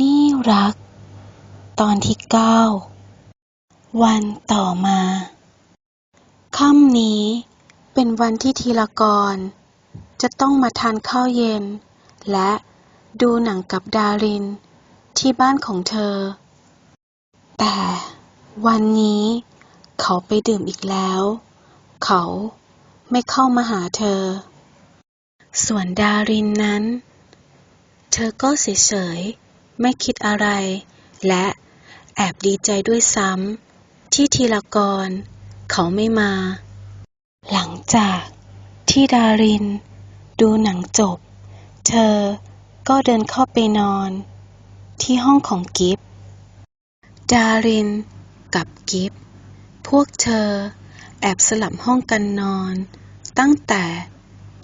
นี่รัก ตอนที่เก้าวันต่อมาค่ำนี้เป็นวันที่ธีรกร จะต้องมาทานข้าวเย็น และดูหนังกับดารินที่บ้านของเธอ แต่วันนี้เขาไปดื่มอีกแล้ว เขาไม่เข้ามาหาเธอ ส่วนดารินนั้น เธอก็เฉยๆ ไม่คิดอะไร และแอบดีใจด้วยซ้ำที่ทีละกร เขาไม่มา หลังจากที่ดาริน ดูหนังจบ เธอก็เดินเข้าไปนอน ที่ห้องของกิฟดาริน กับกิฟพวกเธอแอบสลับห้องกันนอน ตั้งแต่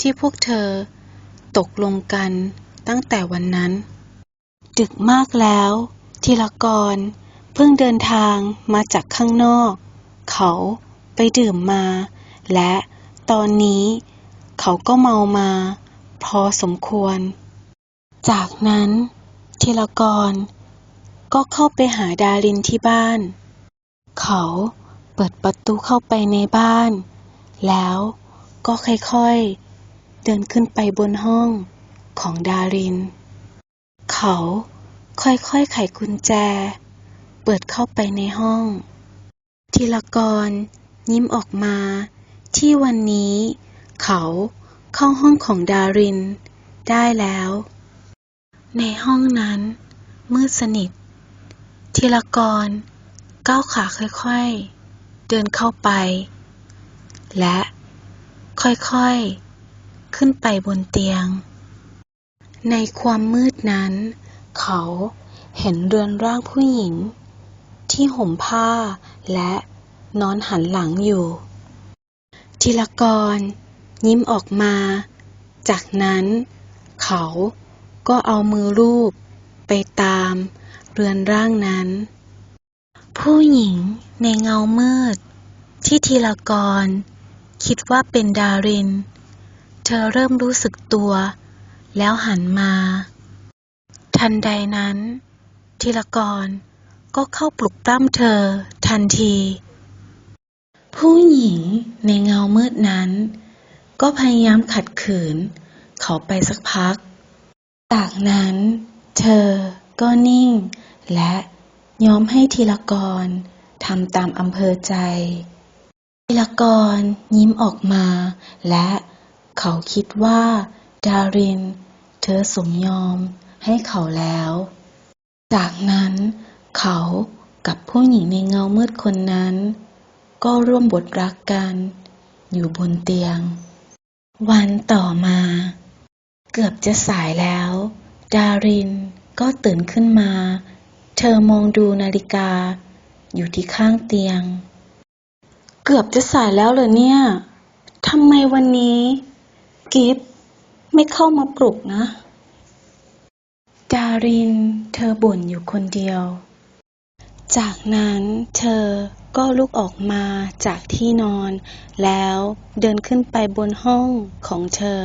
ที่พวกเธอตกลงกันตั้งแต่วันนั้น ดึกมากแล้ว ทีละกร เพิ่งเดินทางมาจากข้างนอก เขาไปดื่มมา และตอนนี้เขาก็เมามา พอสมควร จากนั้นทีละกร ก็เข้าไปหาดารินที่บ้าน เขาเปิดประตูเข้าไปในบ้าน แล้วก็ค่อยๆ เดินขึ้นไปบนห้องของดาริน เขาค่อยๆ ไขกุญแจ เปิดเข้าไปในห้อง ทีละกรยิ้มออกมา ที่วันนี้ เขาเข้าห้องของดาริน ได้แล้ว ในห้องนั้น มืดสนิท ทีละกรก้าวขาค่อยๆ เดินเข้าไป และค่อยๆ ขึ้นไปบนเตียง ในความมืดนั้น เขาเห็นเรือนร่างผู้หญิง ที่ห่มผ้าและนอนหันหลังอยู่ทีละกรยิ้มออกมา จากนั้นเขาก็เอามือลูบไปตามเรือนร่างนั้น ผู้หญิงในเงามืด ที่ทีละกรคิดว่าเป็นดาริน เธอเริ่มรู้สึกตัว แล้วหันมา ทันใดนั้น ทีละกรก็เข้าปลุกปล้ำเธอ ทันที ผู้หญิงในเงามืดนั้น ก็พยายามขัดขืน เขาไปสักพัก จากนั้น เธอก็นิ่ง และยอมให้ทีละกรทำตามอำเภอใจ ทีละกรยิ้มออกมา และเขาคิดว่า ดาริน เธอสมยอมให้เขาแล้ว จากนั้นเขากับผู้หญิงในเงามืดคนนั้น ก็ร่วมบทรักกัน อยู่บนเตียง วันต่อมา เกือบจะสายแล้ว ดารินก็ตื่นขึ้นมา เธอมองดูนาฬิกา อยู่ที่ข้างเตียง เกือบจะสายแล้วเหรอเนี่ยทำไมวันนี้ กิฟ ไม่เข้ามาปลุกนะ ดารินเธอบ่นอยู่คนเดียว จากนั้นเธอก็ลุกออกมาจากที่นอน แล้วเดินขึ้นไปบนห้องของเธอ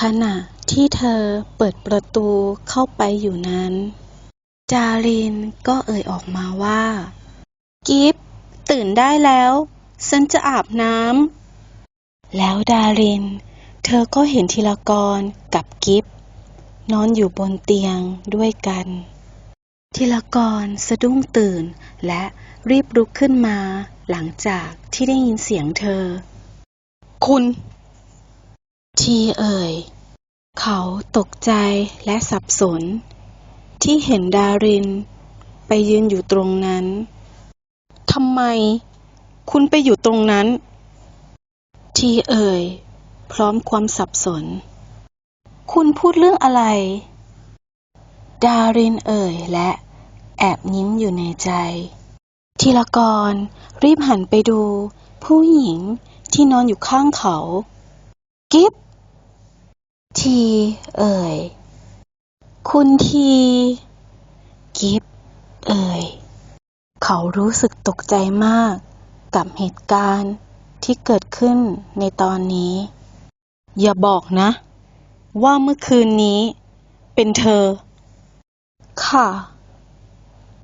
ขณะที่เธอเปิดประตูเข้าไปอยู่นั้น ดารินก็เอ่ยออกมาว่า กิฟตื่นได้แล้ว ฉันจะอาบน้ำแล้วดาริน เธอก็เห็นทีละกรกับกิฟนอนอยู่บนเตียงด้วยกันทีละกรสะดุ้งตื่น และรีบลุกขึ้นมา หลังจากที่ได้ยินเสียงเธอ คุณ ทีเอ่ย เขาตกใจและสับสน ที่เห็นดาริน ไปยืนอยู่ตรงนั้นทำไม คุณไปอยู่ตรงนั้น ทีเอ่ย พร้อมความสับสน คุณพูดเรื่องอะไร ดารินเอ่ยและแอบยิ้มอยู่ในใจ ทีละกรรีบหันไปดู ผู้หญิงที่นอนอยู่ข้างเขา กิฟทีเอ่ย คุณที กิฟเอ่ย เขารู้สึกตกใจมากกับเหตุการณ์ที่เกิดขึ้นในตอนนี้ อย่าบอกนะ ว่าเมื่อคืนนี้ เป็นเธอ ค่ะ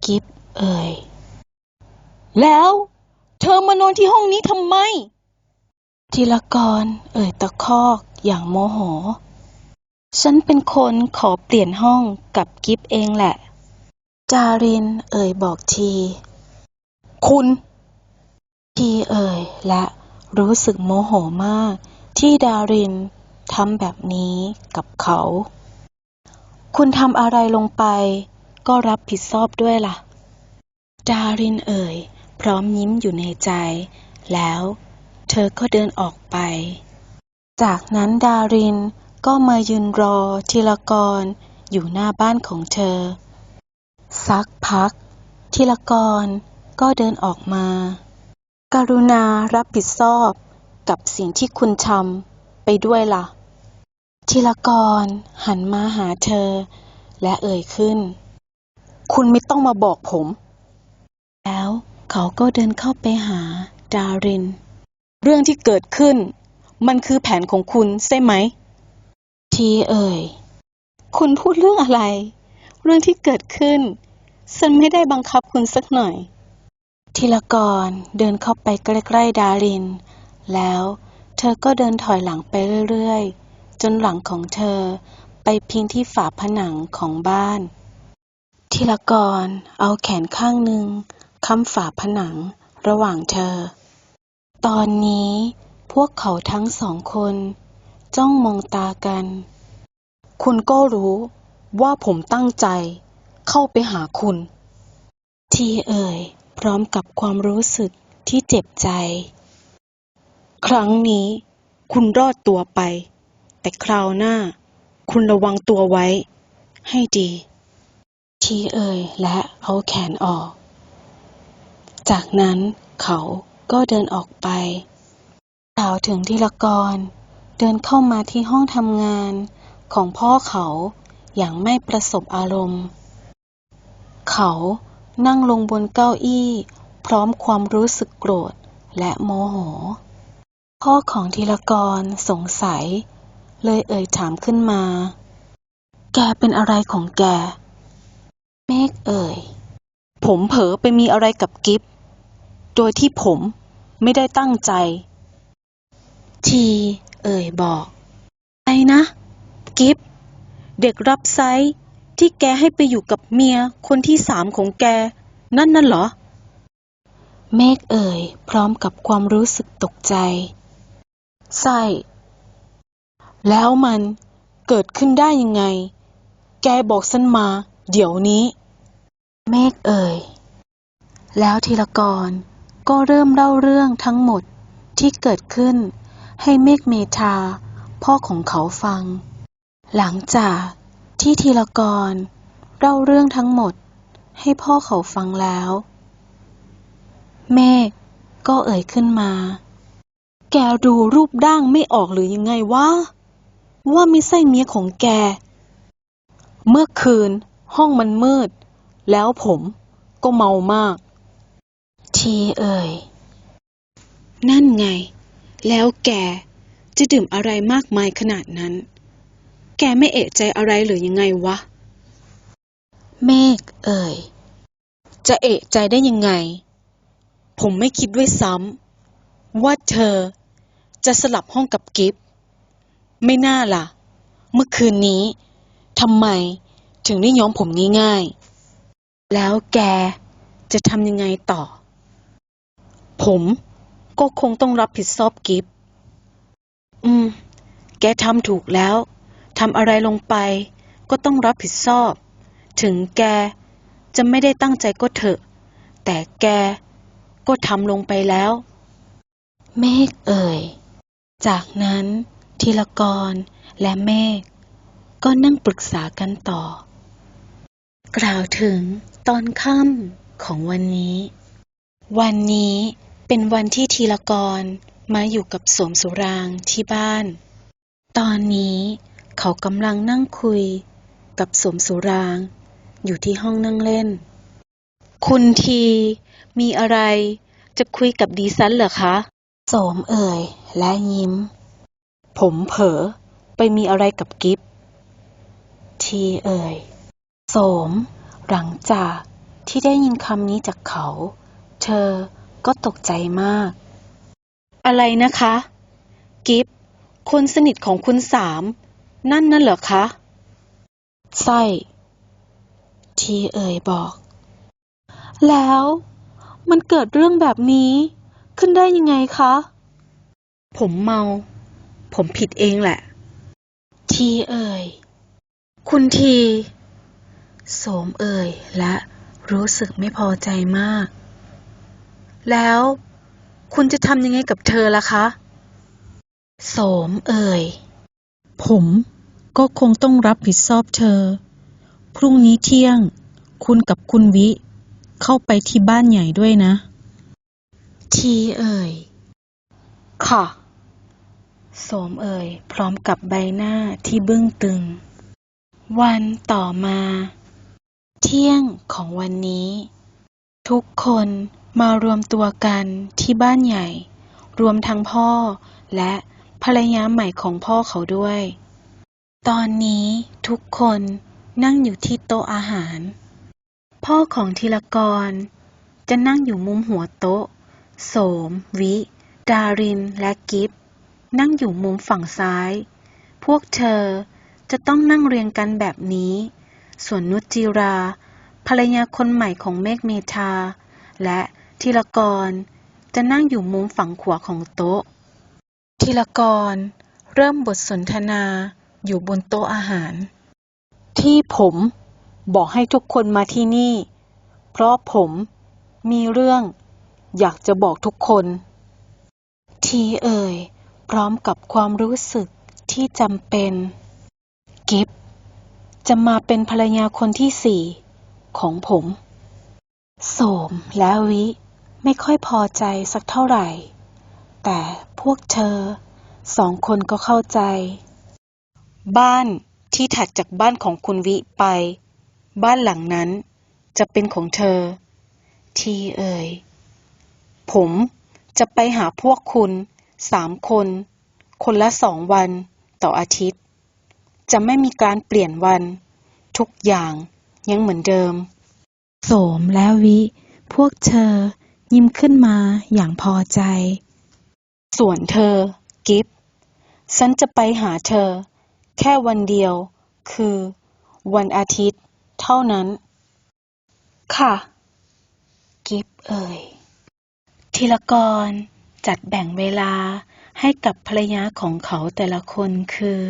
กิฟเอ่ย แล้ว เธอมานอนที่ห้องนี้ทำไมทีละกร เอ่ยตะคอกอย่างโมโห ฉันเป็นคนขอเปลี่ยนห้องกับกิฟเองแหละ จาริน เอ่ยบอกที คุณ ทีเอ่ยและรู้สึกโมโหมาก ที่ดารินทำแบบนี้กับเขา คุณทำอะไรลงไป ก็รับผิดชอบด้วยล่ะ ดารินเอ่ย พร้อมยิ้มอยู่ในใจ แล้วเธอก็เดินออกไป จากนั้นดารินก็มายืนรอทีละกรอยู่หน้าบ้านของเธอ สักพักทีละกรก็เดินออกมา กรุณารับผิดชอบ กับสิ่งที่คุณทำไปด้วยล่ะ ทีละกรหันมาหาเธอ และเอ่ยขึ้น คุณไม่ต้องมาบอกผม แล้วเขาก็เดินเข้าไปหาดาริน เรื่องที่เกิดขึ้น มันคือแผนของคุณใช่ไหม ทีเอ่ย คุณพูดเรื่องอะไร เรื่องที่เกิดขึ้น ฉันไม่ได้บังคับคุณสักหน่อยทีละกรเดินเข้าไปใกล้ๆดาริน แล้วเธอก็เดินถอยหลังไปเรื่อยๆ จนหลังของเธอไปพิงที่ฝาผนังของบ้าน ทีละกรเอาแขนข้างหนึ่งค้ำฝาผนังระหว่างเธอ ตอนนี้พวกเขาทั้งสองคน จ้องมองตากัน คุณก็รู้ว่าผมตั้งใจเข้าไปหาคุณ ทีเอ่ย พร้อมกับความรู้สึกที่เจ็บใจ ครั้งนี้ คุณรอดตัวไป แต่คราวหน้า คุณระวังตัวไว้ ให้ดี ทีเอ่ยและเอาแขนออก จากนั้นเขาก็เดินออกไปกล่าวถึงทีละกร เดินเข้ามาที่ห้องทำงานของพ่อเขาอย่างไม่ประสบอารมณ์ เขานั่งลงบนเก้าอี้ พร้อมความรู้สึกโกรธและโมโห พ่อของทีละกรสงสัย เลยเอ่ยถามขึ้นมา แกเป็นอะไรของแก เมฆเอ่ย ผมเผลอไปมีอะไรกับกิฟโดยที่ผมไม่ได้ตั้งใจ ที เอ่ยบอกไอนะ กิฟเด็กรับไซส์ที่แกให้ไปอยู่กับเมียคนที่สามของแก นั่นน่ะเหรอ เมฆเอ่ย พร้อมกับความรู้สึกตกใจ ใช่แล้วมันเกิดขึ้นได้ยังไง แกบอกฉันมา เดี๋ยวนี้ เมฆเอ่ย แล้วทีละกรก็เริ่มเล่าเรื่องทั้งหมดที่เกิดขึ้นให้เมฆเมธาพ่อของเขาฟัง หลังจากที่ทีละกรเล่าเรื่องทั้งหมดให้พ่อเขาฟังแล้ว เมฆก็เอ่ยขึ้นมา แกดูรูปร่างไม่ออกหรือยังไงวะ ว่าไม่ใช่เมียของแก เมื่อคืน ห้องมันมืด แล้วผมก็เมามาก ทีเอ่ย นั่นไง แล้วแกจะดื่มอะไรมากมายขนาดนั้น แกไม่เอะใจอะไรหรือยังไงวะ เมฆเอ่ย จะเอะใจได้ยังไง ผมไม่คิดด้วยซ้ำว่าเธอ จะสลับห้องกับกิฟไม่น่าล่ะ เมื่อคืนนี้ทำไมถึงได้ย้อมผมง่ายๆ แล้วแกจะทำยังไงต่อ ผมก็คงต้องรับผิดชอบกิฟอืม แกทำถูกแล้ว ทำอะไรลงไป ก็ต้องรับผิดชอบ ถึงแกจะไม่ได้ตั้งใจก็เถอะ แต่แกก็ทำลงไปแล้ว เมฆเอ่ย จากนั้นทีละกรและเมฆก็นั่งปรึกษากันต่อ กล่าวถึงตอนค่ำของวันนี้ วันนี้เป็นวันที่ทีละกรมาอยู่กับสวมสุรางที่บ้าน ตอนนี้เขากำลังนั่งคุยกับสวมสุราง อยู่ที่ห้องนั่งเล่น คุณทีมีอะไรจะคุยกับดีซันเหรอคะ โสมเอ่ย และยิ้ม ผมเผลอไปมีอะไรกับกิฟทีเอ่ย โสม หลังจากที่ได้ยินคำนี้จากเขา เธอก็ตกใจมาก อะไรนะคะ กิฟคนสนิทของคุณสาม นั่นนั่นเหรอคะ ใช่ ทีเอ่ยบอก แล้วมันเกิดเรื่องแบบนี้ ขึ้นได้ยังไงคะ ผมเมา ผมผิดเองแหละ ทีเอ่ย คุณทีโสมเอ่ยและรู้สึกไม่พอใจมาก แล้วคุณจะทำยังไงกับเธอล่ะคะ โสมเอ่ย ผมก็คงต้องรับผิดชอบเธอ พรุ่งนี้เที่ยง คุณกับคุณวิ เข้าไปที่บ้านใหญ่ด้วยนะ ทีเอ่ย ค่ะ โสมเอ่ย พร้อมกับใบหน้าที่บึ้งตึง วันต่อมา เที่ยงของวันนี้ ทุกคนมารวมตัวกันที่บ้านใหญ่ รวมทั้งพ่อและภรรยาใหม่ของพ่อเขาด้วย ตอนนี้ทุกคนนั่งอยู่ที่โต๊ะอาหาร พ่อของธีรกร จะนั่งอยู่มุมหัวโต๊ะ โสม วิ ดาริน และกิฟนั่งอยู่มุมฝั่งซ้าย พวกเธอจะต้องนั่งเรียงกันแบบนี้ ส่วนนุชจิรา ภรรยาคนใหม่ของเมฆเมธา และธีรกร จะนั่งอยู่มุมฝั่งขวาของโต๊ะธีรกร เริ่มบทสนทนาอยู่บนโต๊ะอาหาร ที่ผมบอกให้ทุกคนมาที่นี่ เพราะผมมีเรื่อง อยากจะบอกทุกคน ทีเอ่ย พร้อมกับความรู้สึกที่จำเป็น กิฟจะมาเป็นภรรยาคนที่สี่ของผม โสมและวิไม่ค่อยพอใจสักเท่าไหร่ แต่พวกเธอสองคนก็เข้าใจ บ้านที่ถัดจากบ้านของคุณวิไป บ้านหลังนั้นจะเป็นของเธอ ทีเอ่ย ผมจะไปหาพวกคุณสามคน คนละสองวันต่ออาทิตย์ จะไม่มีการเปลี่ยนวัน ทุกอย่างยังเหมือนเดิม โสมและวิ พวกเธอยิ้มขึ้นมาอย่างพอใจ ส่วนเธอ กิฟฉันจะไปหาเธอ แค่วันเดียว คือ วันอาทิตย์ เท่านั้น ค่ะ กิฟเอ่ย ธีรกรจัดแบ่งเวลาให้กับภรรยาของเขาแต่ละคนคือ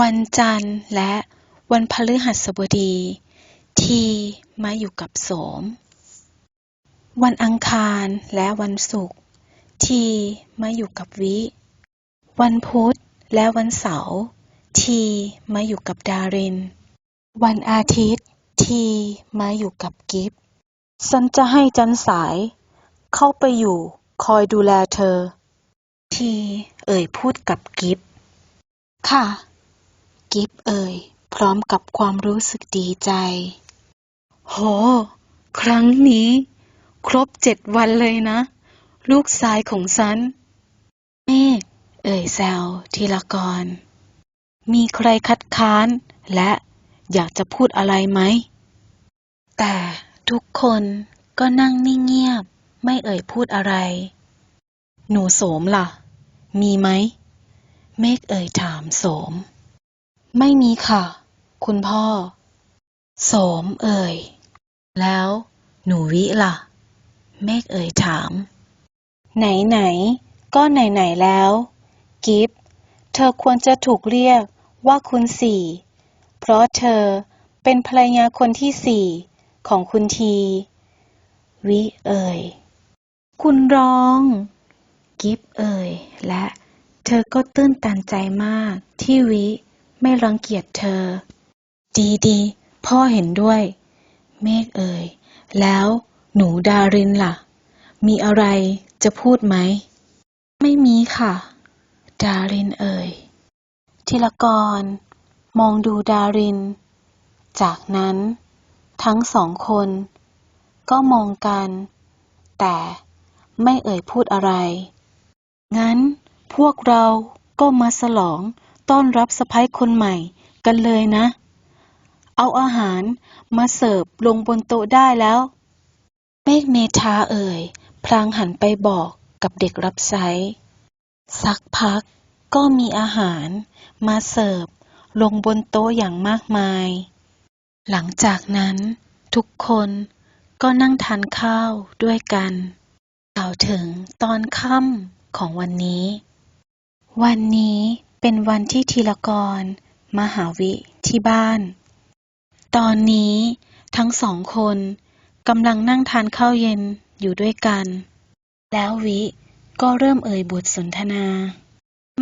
วันจันทร์และวันพฤหัสบดี ทีมาอยู่กับโสม วันอังคารและวันศุกร์ทีมาอยู่กับวิ วันพุธและวันเสาร์ทีมาอยู่กับดาริน วันอาทิตย์ ทีมาอยู่กับกิฟฉันจะให้จันสาย เข้าไปอยู่คอยดูแลเธอ ทีเอ่ยพูดกับกิฟค่ะ กิฟเอ่ย พร้อมกับความรู้สึกดีใจ โห ครั้งนี้ ครบเจ็ดวันเลยนะ ลูกชายของฉันเมฆเอ่ยแซวทีละกร มีใครคัดค้านและอยากจะพูดอะไรไหม แต่ทุกคนก็นั่งนิ่งเงียบ ไม่เอ่ยพูดอะไร หนูโสมล่ะ มีไหม เมฆเอ่ยถามโสม ไม่มีค่ะ คุณพ่อ โสมเอ่ย แล้ว หนูวิล่ะ เมฆเอ่ยถาม ไหนไหนๆก็ไหนไหนๆแล้ว กิฟเธอควรจะถูกเรียกว่าคุณสี่ เพราะเธอเป็นภรรยาคนที่สี่ของคุณที วิเอ่ย คุณรอง กิฟเอ่ย และเธอก็ตื้นตันใจมากที่วิไม่รังเกียจเธอ ดีดีพ่อเห็นด้วย เมฆเอ่ย แล้วหนูดารินล่ะ มีอะไรจะพูดไหม ไม่มีค่ะ ดารินเอ่ยทีละกร มองดูดาริน จากนั้น ทั้งสองคน ก็มองกัน แต่ ไม่เอ่ยพูดอะไร งั้นพวกเราก็มาฉลองต้อนรับสะพ้ายคนใหม่กันเลยนะ เอาอาหารมาเสิร์ฟลงบนโต๊ะได้แล้ว เมฆเมธาเอ่ย พลางหันไปบอกกับเด็กรับใช้สักพักก็มีอาหารมาเสิร์ฟลงบนโต๊ะอย่างมากมาย หลังจากนั้นทุกคนก็นั่งทานข้าวด้วยกัน ล่าวถึงตอนค่ำของวันนี้ วันนี้เป็นวันที่ธีรกรมาหาวิที่บ้าน ตอนนี้ทั้งสองคนกำลังนั่งทานข้าวเย็นอยู่ด้วยกัน แล้ววิก็เริ่มเอ่ยบทสนทนา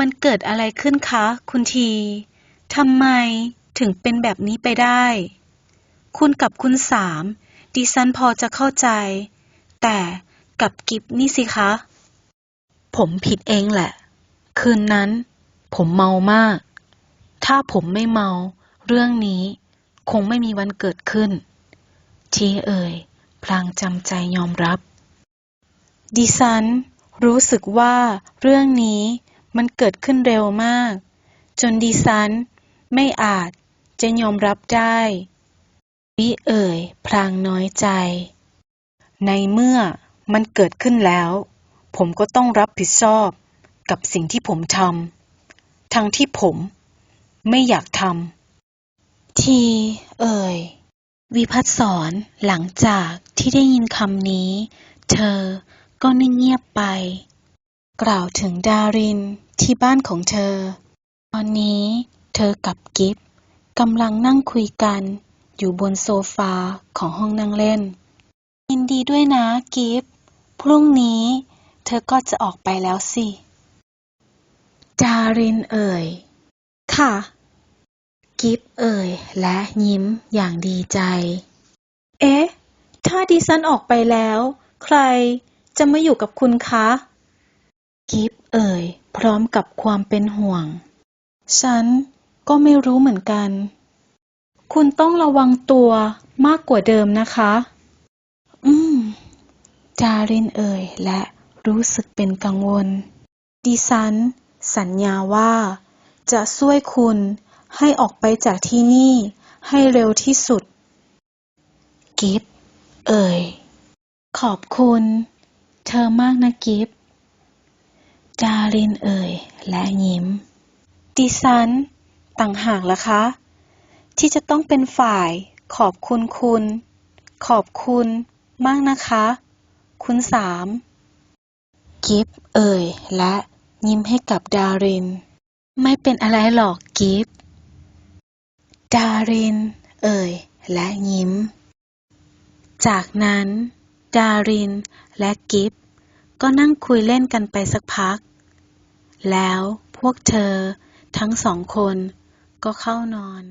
มันเกิดอะไรขึ้นคะ คุณทีทำไมถึงเป็นแบบนี้ไปได้ คุณกับคุณสามดิฉันพอจะเข้าใจ แต่ กับกิฟนี่สิคะ ผมผิดเองแหละ คืนนั้น ผมเมามาก ถ้าผมไม่เมา เรื่องนี้คงไม่มีวันเกิดขึ้น ทีเอ่ย พลางจำใจยอมรับ ดิฉัน รู้สึกว่าเรื่องนี้มันเกิดขึ้นเร็วมาก จนดิฉัน ไม่อาจจะยอมรับได้วิเอ่ย พลางน้อยใจ ในเมื่อ มันเกิดขึ้นแล้ว ผมก็ต้องรับผิดชอบกับสิ่งที่ผมทำทั้งที่ผมไม่อยากทำทีเอ่ย วิพัฒน์สอนหลังจากที่ได้ยินคำนี้ เธอก็นิ่งเงียบไป กล่าวถึงดารินที่บ้านของเธอ ตอนนี้เธอกับกิฟกำลังนั่งคุยกันอยู่บนโซฟาของห้องนั่งเล่นยินดีด้วยนะกิฟ พรุ่งนี้เธอก็จะออกไปแล้วสิดารินเอ่ย ค่ะ กิฟเอ่ย และยิ้มอย่างดีใจ เอ๊ะ ถ้าดิฉันออกไปแล้ว ใครจะมาอยู่กับคุณคะ กิฟเอ่ย พร้อมกับความเป็นห่วง ฉันก็ไม่รู้เหมือนกัน คุณต้องระวังตัวมากกว่าเดิมนะคะอืม จารินเอ่ยและรู้สึกเป็นกังวล ดิฉัน สัญญาว่า จะช่วยคุณให้ออกไปจากที่นี่ให้เร็วที่สุด กิฟเอ่ย ขอบคุณ เธอมากนะกิฟดารินเอ่ย และยิ้ม ดิฉัน ต่างหากล่ะคะ ที่จะต้องเป็นฝ่าย ขอบคุณคุณ ขอบคุณมากนะคะ คุณสาม กิฟเอ่ย และยิ้มให้กับดาริน ไม่เป็นอะไรหรอกกิฟดาริน เอ่ย และยิ้ม จากนั้น ดารินและกิฟก็นั่งคุยเล่นกันไปสักพัก แล้วพวกเธอทั้งสองคนก็เข้านอน